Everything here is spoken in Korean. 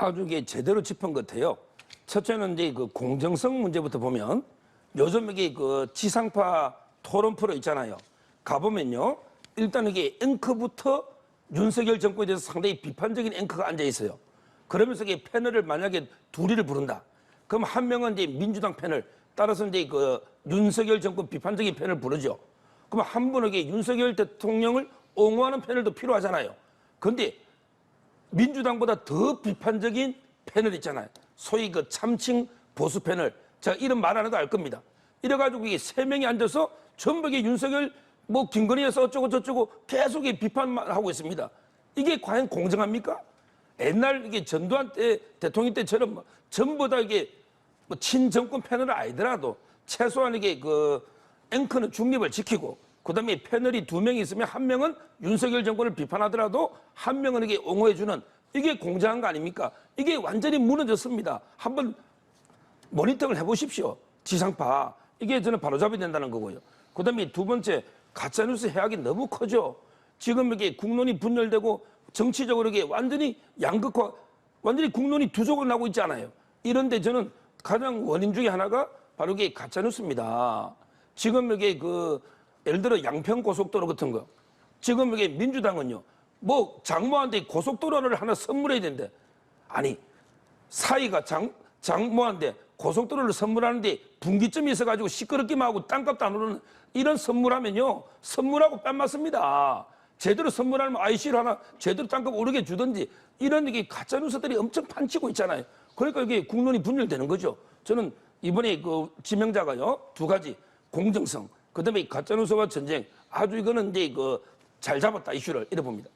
아주 이게 제대로 짚은 것 같아요. 첫째는 이제 그 공정성 문제부터 보면 요즘 이게 그 지상파 토론 프로 있잖아요. 가보면요. 일단 이게 앵커부터 윤석열 정권에 대해서 상당히 비판적인 앵커가 앉아 있어요. 그러면서 이게 패널을 만약에 둘이를 부른다. 그럼 한 명은 이제 민주당 패널, 따라서 이제 그 윤석열 정권 비판적인 패널 부르죠. 그럼 한 분에게 윤석열 대통령을 옹호하는 패널도 필요하잖아요. 그런데 민주당보다 더 비판적인 패널 있잖아요. 소위 그 참칭 보수 패널. 제가 이런 말안 해도 알 겁니다. 이래가지고 이게 세 명이 앉아서 이게 윤석열 뭐 김건희에서 어쩌고 저쩌고 계속 이 비판만 하고 있습니다. 이게 과연 공정합니까? 옛날 이게 전두환 때 대통령 때처럼 뭐 전부 다 이게 뭐 친정권 패널 아니더라도 최소한 이게 그 앵커는 중립을 지키고 그다음에 패널이 두 명이 있으면 한 명은 윤석열 정권을 비판하더라도 한 명은 이게 옹호해 주는 이게 공정한 거 아닙니까? 이게 완전히 무너졌습니다. 한번 모니터를 해보십시오. 지상파. 이게 저는 바로잡아야 된다는 거고요. 그 다음에 두 번째, 가짜 뉴스 해악이 너무 커져. 지금 이게 국론이 분열되고 정치적으로 이게 완전히 양극화, 완전히 국론이 두 쪽으로 나고 있잖아요. 이런데 저는 가장 원인 중에 하나가 바로 이게 가짜뉴스입니다. 지금 이게 그, 예를 들어 양평 고속도로 같은 거. 지금 이게 민주당은요, 뭐 장모한테 고속도로를 하나 선물해야 된대. 아니, 사이가 장, 장모한테 고속도로를 선물하는데 분기점이 있어가지고 시끄럽기만 하고 땅값도 안 오르는 이런 선물하면요. 선물하고 뺨 맞습니다. 제대로 선물하면 IC를 하나 제대로 땅값 오르게 주든지 이런 이게 가짜뉴스들이 엄청 판치고 있잖아요. 그러니까 이게 국론이 분열되는 거죠. 저는 이번에 그 지명자가요. 두 가지 공정성, 그 다음에 가짜뉴스와 전쟁 아주 이거는 이제 그 잘 잡았다 이슈를 이래 봅니다.